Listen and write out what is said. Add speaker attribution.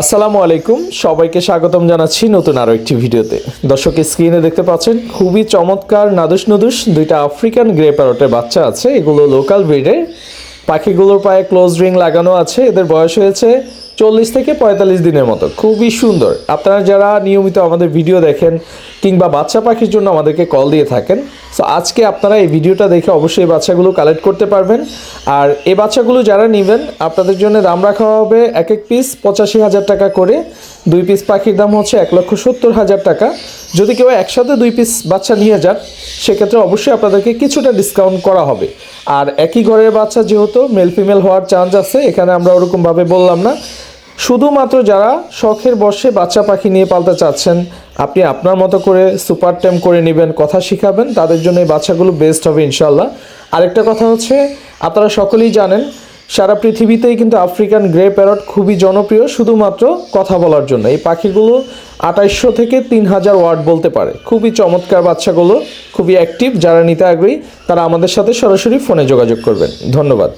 Speaker 1: আসসালামু আলাইকুম। সবাইকে স্বাগতম জানাচ্ছি নতুন আরও একটি ভিডিওতে। দর্শক স্ক্রিনে দেখতে পাচ্ছেন, খুবই চমৎকার নাদুস নুদুস দুইটা আফ্রিকান গ্রে প্যারটের বাচ্চা আছে। এগুলো লোকাল ব্রিডের পাখিগুলোর পায়ে ক্লোজ রিং লাগানো আছে। এদের বয়স হয়েছে চল্লিশ থেকে পঁয়তাল্লিশ দিনের মতো। খুবই সুন্দর। আপনারা যারা নিয়মিত আমাদের ভিডিও দেখেন কিংবা বাচ্চা পাখির জন্য আমাদেরকে কল দিয়ে থাকেন সো আজকে আপনারা এই ভিডিওটা দেখে অবশ্যই এই বাচ্চাগুলো কালেক্ট করতে পারবেন। আর এই বাচ্চাগুলো যারা নেবেন, আপনাদের জন্য দাম রাখা হবে এক এক পিস পঁচাশি হাজার টাকা করে। দুই পিস পাখির দাম হচ্ছে এক লক্ষ সত্তর হাজার টাকা। যদি কেউ একসাথে দুই পিস বাচ্চা নিয়ে যান, সেক্ষেত্রে অবশ্যই আপনাদেরকে কিছুটা ডিসকাউন্ট করা হবে। আর একই ঘরের বাচ্চা যেহেতু মেল ফিমেল হওয়ার চান্স আছে, এখানে আমরা ওরকমভাবে বললাম না। শুধুমাত্র যারা শখের বসে বাচ্চা পাখি নিয়ে পালতে চাচ্ছেন, আপনি আপনার মতো করে সুপার টেম করে নেবেন, কথা শিখাবেন, তাদের জন্য এই বাচ্চাগুলো বেস্ট হবে ইনশাল্লাহ আরেকটা কথা হচ্ছে, আপনারা সকলেই জানেন, সারা পৃথিবীতেই কিন্তু আফ্রিকান গ্রে প্যারট খুবই জনপ্রিয়, শুধুমাত্র কথা বলার জন্য। এই পাখিগুলো আঠাইশশো থেকে তিন হাজার ওয়ার্ড বলতে পারে। খুবই চমৎকার বাচ্চাগুলো, খুবই অ্যাক্টিভ যারা নিতে আগ্রহী, তারা আমাদের সাথে সরাসরি ফোনে যোগাযোগ করবেন। ধন্যবাদ।